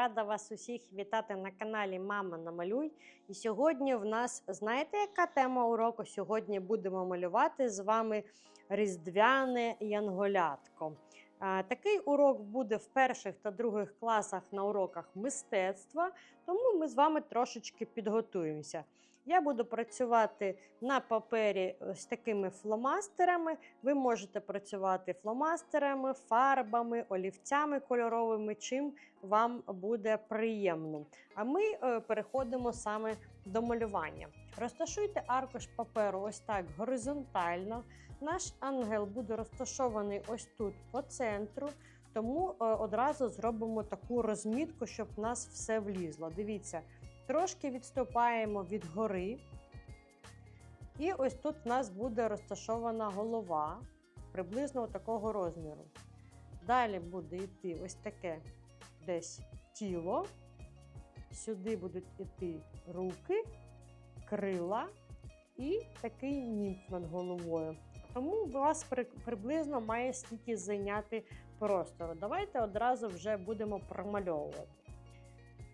рада вас усіх вітати на каналі Мама Намалюй. І сьогодні в нас, знаєте, яка тема уроку? Сьогодні будемо малювати з вами різдвяне янголятко. Такий урок буде в перших та других класах на уроках мистецтва, тому ми з вами трошечки підготуємося. Я буду працювати на папері з такими фломастерами. Ви можете працювати фломастерами, фарбами, олівцями кольоровими, чим вам буде приємно. А ми е, переходимо саме до малювання. Розташуйте аркуш паперу ось так горизонтально. Наш ангел буде розташований ось тут по центру. Тому е, одразу зробимо таку розмітку, щоб в нас все влізло. Дивіться, трошки відступаємо від гори. І ось тут в нас буде розташована голова приблизно такого розміру. Далі буде йти ось таке десь тіло. Сюди будуть йти руки, крила і такий німф над головою. Тому у вас приблизно має стільки зайняти простору. Давайте одразу вже будемо промальовувати.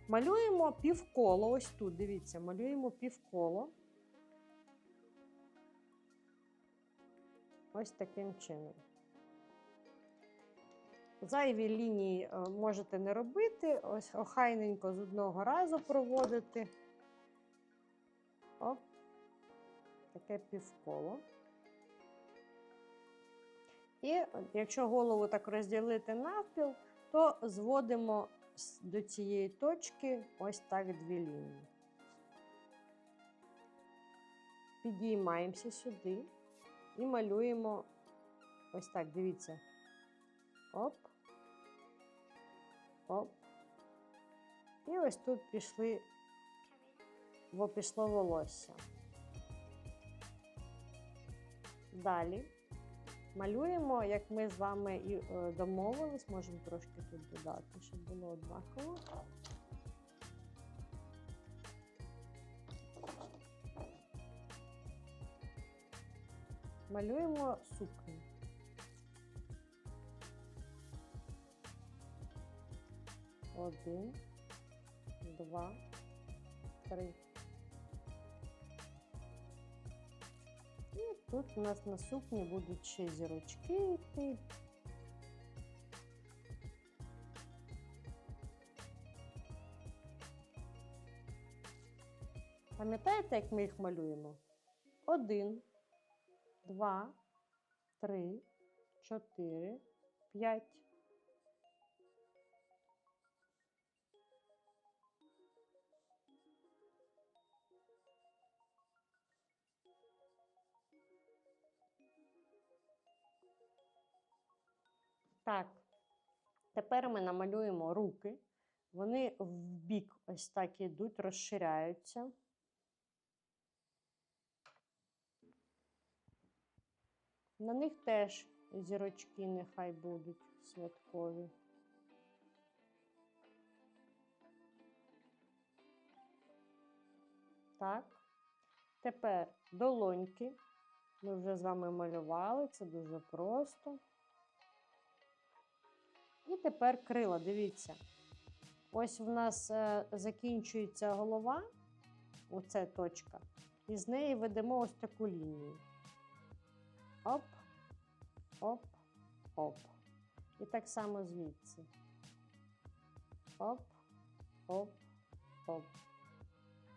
Малюємо півколо, ось тут, дивіться, малюємо півколо. Ось таким чином. Зайві лінії е, можете не робити, ось охайненько з одного разу проводити. Оп, таке півколо. І якщо голову так розділити навпіл, то зводимо до цієї точки ось так дві лінії. Підіймаємося сюди і малюємо ось так, дивіться. Оп. Оп. І ось тут пішли, бо пішло волосся. Далі малюємо, як ми з вами і е, домовились, можемо трошки тут додати, щоб було однаково. Малюємо сукню. Один, два, три. Тут у нас на сукні будуть ще зірочки йти. Пам'ятаєте, як ми їх малюємо? Один, два, три, чотири, п'ять. Так, тепер ми намалюємо руки. Вони в бік ось так ідуть, розширяються. На них теж зірочки нехай будуть святкові. Так. Тепер долоньки. Ми вже з вами малювали, це дуже просто. І тепер крила, дивіться. Ось в нас е, закінчується голова, оце точка, і з неї ведемо ось таку лінію. Оп, оп, оп. І так само звідси. Оп, оп, оп.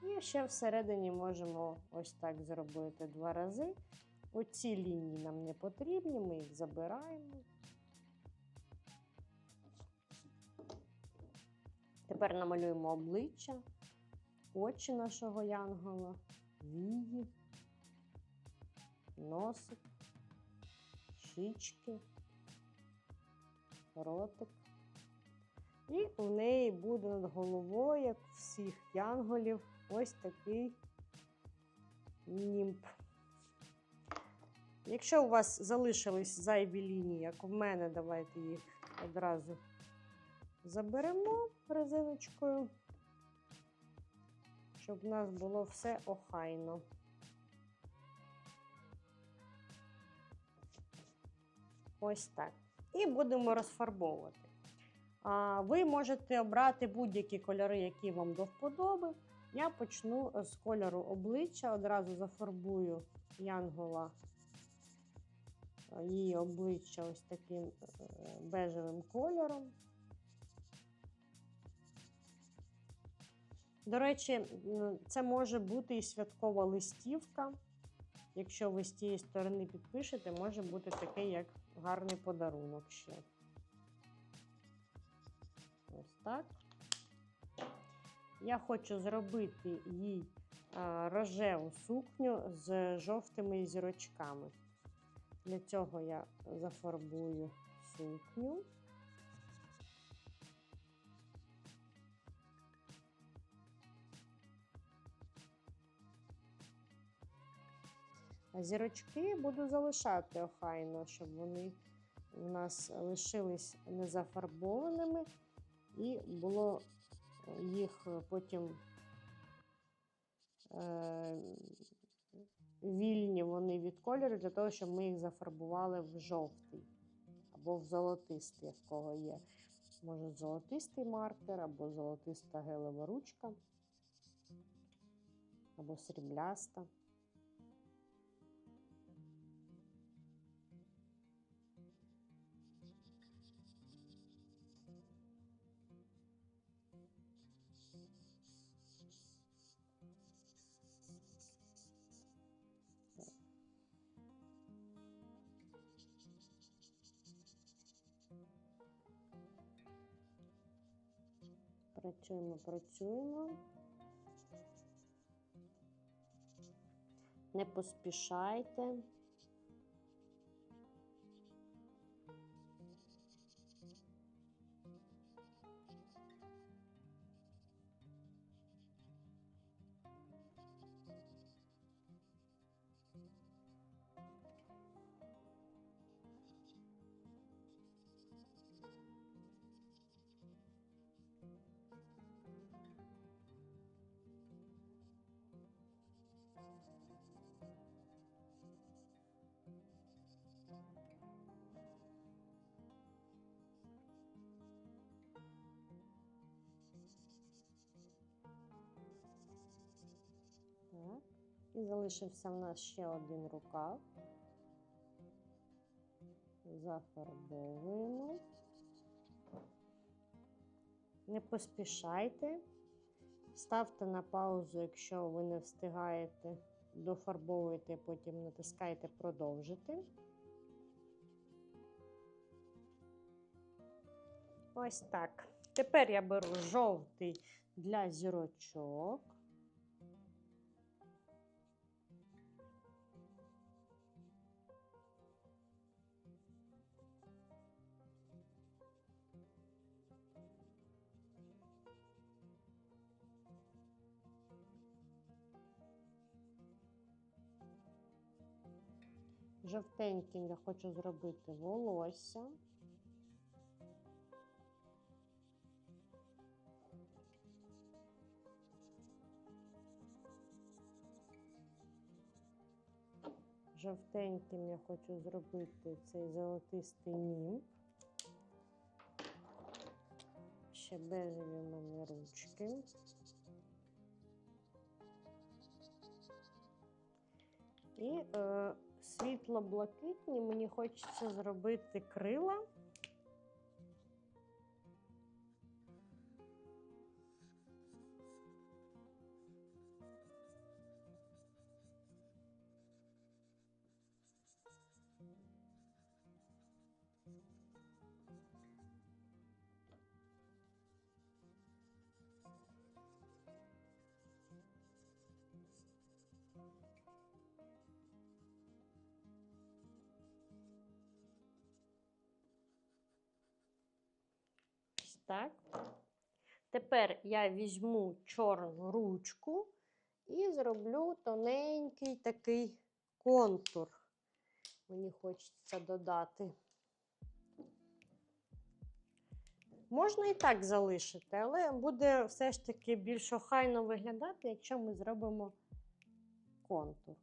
І ще всередині можемо ось так зробити два рази. Оці лінії нам не потрібні, ми їх забираємо. Тепер намалюємо обличчя, очі нашого янгола, вії, носик, щічки, ротик. І у неї буде над головою, як всіх янголів, ось такий німб. Якщо у вас залишились зайві лінії, як у мене, давайте їх одразу заберемо резиночкою, щоб у нас було все охайно. Ось так. І будемо розфарбовувати. Ви можете обрати будь-які кольори, які вам до вподоби. Я почну з кольору обличчя, одразу зафарбую янгола, її обличчя ось таким е, бежевим кольором. До речі, це може бути і святкова листівка. Якщо ви з тієї сторони підпишете, може бути такий як гарний подарунок ще. Ось так. Я хочу зробити їй рожеву сукню з жовтими зірочками. Для цього я зафарбую сукню. Зірочки буду залишати охайно, щоб вони у нас лишились незафарбованими і було їх потім е, вільні вони від кольору для того, щоб ми їх зафарбували в жовтий або в золотистий, в кого є. Може, золотистий маркер, або золотиста гелева ручка, або срібляста. Працюємо, працюємо. Не поспішайте. І залишився в нас ще один рукав. Зафарбовуємо. Не поспішайте. Ставте на паузу, якщо ви не встигаєте, дофарбовуйте, потім натискайте продовжити. Ось так. Тепер я беру жовтий для зірочок. Жовтеньким я хочу зробити волосся. Жовтеньким я хочу зробити цей золотистий німб. Ще бежеві в мене ручки. І е, світло-блакитні мені хочеться зробити крила. Так. Тепер я візьму чорну ручку і зроблю тоненький такий контур. Мені хочеться додати. Можна і так залишити, але буде все ж таки більш охайно виглядати, якщо ми зробимо контур.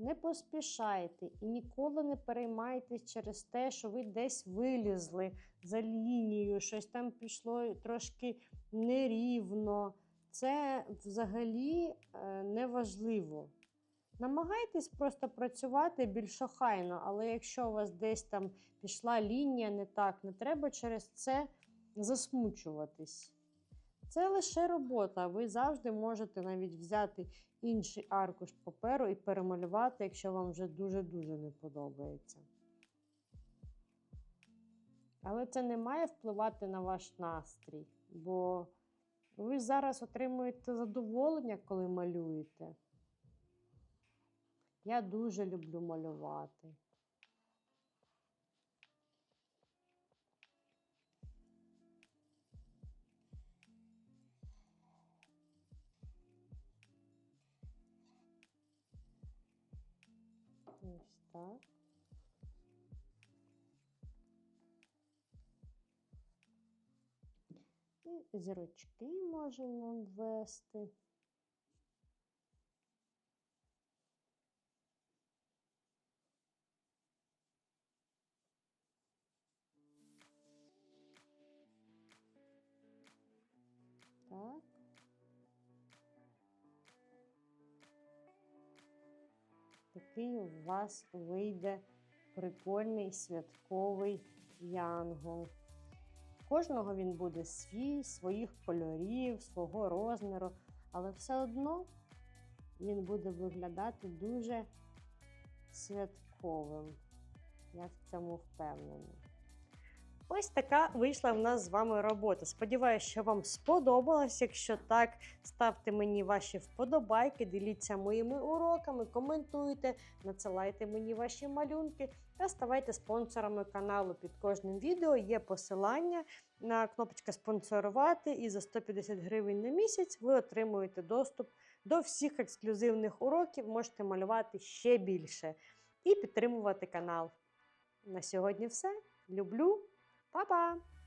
Не поспішайте і ніколи не переймайтесь через те, що ви десь вилізли за лінію, щось там пішло трошки нерівно. Це взагалі е, неважливо. Намагайтесь просто працювати більш охайно, але якщо у вас десь там пішла лінія не так, не треба через це засмучуватись. Це лише робота. Ви завжди можете навіть взяти інший аркуш паперу і перемалювати, якщо вам вже дуже-дуже не подобається. Але це не має впливати на ваш настрій, бо ви зараз отримуєте задоволення, коли малюєте. Я дуже люблю малювати. Ось. І зірочки можемо ввести. Такий у вас вийде прикольний святковий янгол. Кожного він буде свій, своїх кольорів, свого розміру, але все одно він буде виглядати дуже святковим. Я в цьому впевнена. Ось така вийшла в нас з вами робота. Сподіваюся, що вам сподобалось. Якщо так, ставте мені ваші вподобайки, діліться моїми уроками, коментуйте, надсилайте мені ваші малюнки та ставайте спонсорами каналу. Під кожним відео є посилання на кнопочка спонсорувати, і за 150 гривень на місяць ви отримуєте доступ до всіх ексклюзивних уроків, можете малювати ще більше і підтримувати канал. На сьогодні все. Люблю. Pa, pa!